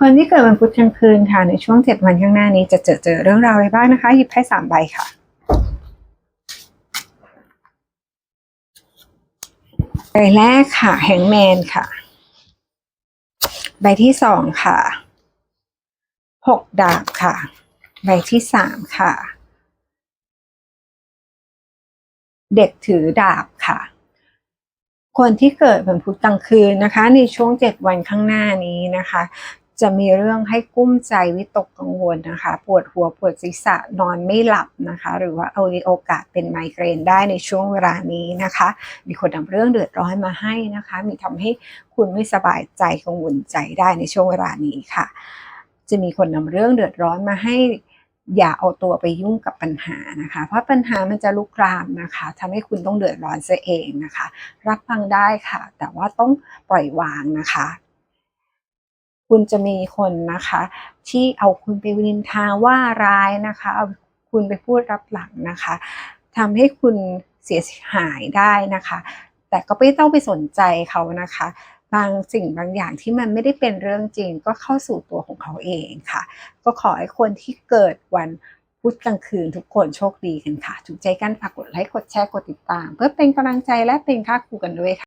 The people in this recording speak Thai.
คนที่เกิดวันพุธกลางคืนค่ะในช่วงเจ็ดวันข้างหน้านี้จะเจอเจอเรื่องราวอะไรบ้างนะคะ หยิบไพ่สามใบค่ะใบแรกค่ะแฮงแมนค่ะ ใบที่สองค่ะหกดาบค่ะ ใบที่สามค่ะ เด็กถือดาบค่ะคนที่เกิดวันพุธกลางคืนนะคะ ในช่วงเจ็ดวันข้างหน้านี้นะคะ จะมีเรื่องให้กุ้มใจวิตกกังวลนะคะ ปวดหัวปวดศีรษะนอนไม่หลับนะคะ หรือว่าเอาในโอกาสเป็นไมเกรนได้ในช่วงเวลานี้นะคะ มีคนนำเรื่องเดือดร้อนมาให้นะคะ มีทำให้คุณไม่สบายใจกังวลใจได้ในช่วงเวลานี้ค่ะ จะมีคนนำเรื่องเดือดร้อนมาให้อย่าเอาตัวไปยุ่งกับปัญหานะคะ เพราะปัญหามันจะลุกลามนะคะทำให้คุณต้องเดือดร้อนซะเองนะคะ รับฟังได้ค่ะ แต่ว่าต้องปล่อยวางนะคะ คุณจะมีคนนะคะ ที่เอาคุณไปวินินทาว่าร้ายนะคะเอาคุณไปพูดรับหลังนะคะทำให้คุณเสียหายได้นะคะ แต่ก็ไม่ต้องไปสนใจเขานะคะ บางสิ่งบางอย่างที่มันไม่ได้เป็นเรื่องจริงก็เข้าสู่ตัวของเขาเองค่ะ ก็ขอให้คนที่เกิดวันพุธกลางคืนทุกคนโชคดีกันค่ะ ถูกใจกันฝากกดไลค์กดแชร์กดติดตาม เพื่อเป็นกำลังใจและเป็นค่าครูกันด้วยค่ะ